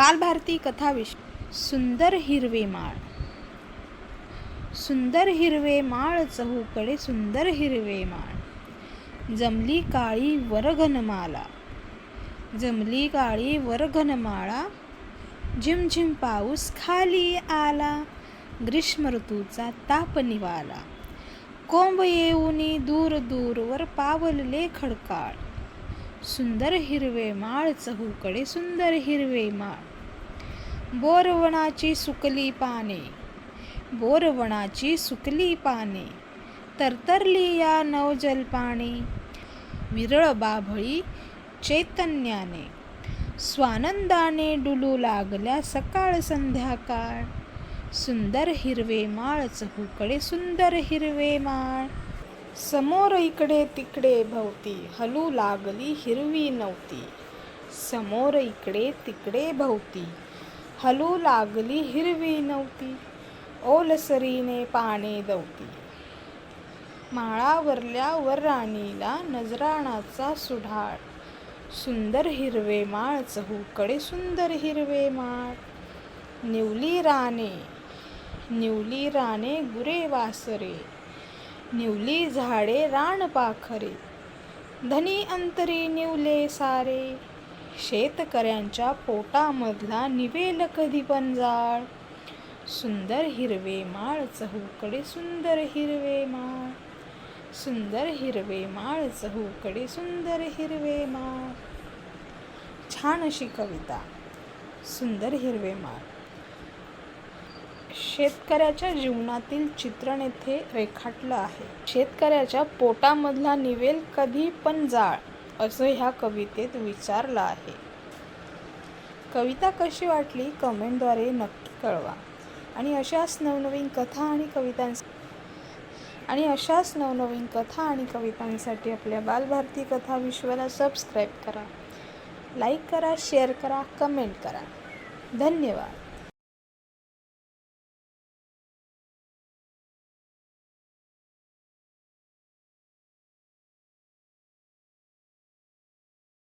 बालभारती कथाविश सुंदर हिरवे माळ. सुंदर हिरवे माळ चहूकडे सुंदर हिरवे माळ. जमली काळी वरघनमाला. जमली काळी वरघनमाळा. झिमझिम पाऊस खाली आला. ग्रीष्म ऋतूचा ताप निवाला. कोंब येऊनी दूर दूरवर पावलले खडकाळ. सुंदर हिरवे माळ चहूकडे सुंदर हिरवे माळ. बोरवणाची सुकली पाने बोरवणाची सुकली पाने तरतरली या नवजलपाने विरळ बाभळी चैतन्याने स्वानंदाने डुलू लागल्या सकाळ संध्याकाळ सुंदर हिरवे माळ चहूकडे सुंदर हिरवे माळ. समोर इकडे तिकडे भोवती हलू लागली हिरवी नव्हती समोर इकडे तिकडे भोवती हलू लागली हिरवी नव्हती. ओलसरीने पाने दवती. माळावरल्या वर राणीला नजराणाचा सुढाळ. सुंदर हिरवे माळ चहूकडे सुंदर हिरवे माळ. निवली राणे निवली राणे गुरे वासरे. निवली झाडे रान पाखरे. धनी अंतरी निवले सारे. शेतकऱ्यांच्या पोटामधला निवेल कधी पण जाळ. सुंदर हिरवे माळ चहूकडे सुंदर हिरवे माळ. सुंदर हिरवे माळ चहूकडे सुंदर हिरवे माळ. छान अशी कविता. सुंदर हिरवे माळ. शेतकऱ्याच्या जीवनातील चित्रण येथे रेखाटलं आहे. शेतकऱ्याच्या पोटामधला निवेल कधी पण जाळ. असं ह्या कवितेत विचारलं आहे. कविता कशी वाटली? कमेंटद्वारे नक्की कळवा. आणि अशाच नवनवीन कथा आणि कवितांस आणि अशाच नवनवीन कथा आणि कवितांसाठी आपल्या बालभारती कथा विश्वाला सबस्क्राईब करा. लाईक करा शेअर करा कमेंट करा. धन्यवाद.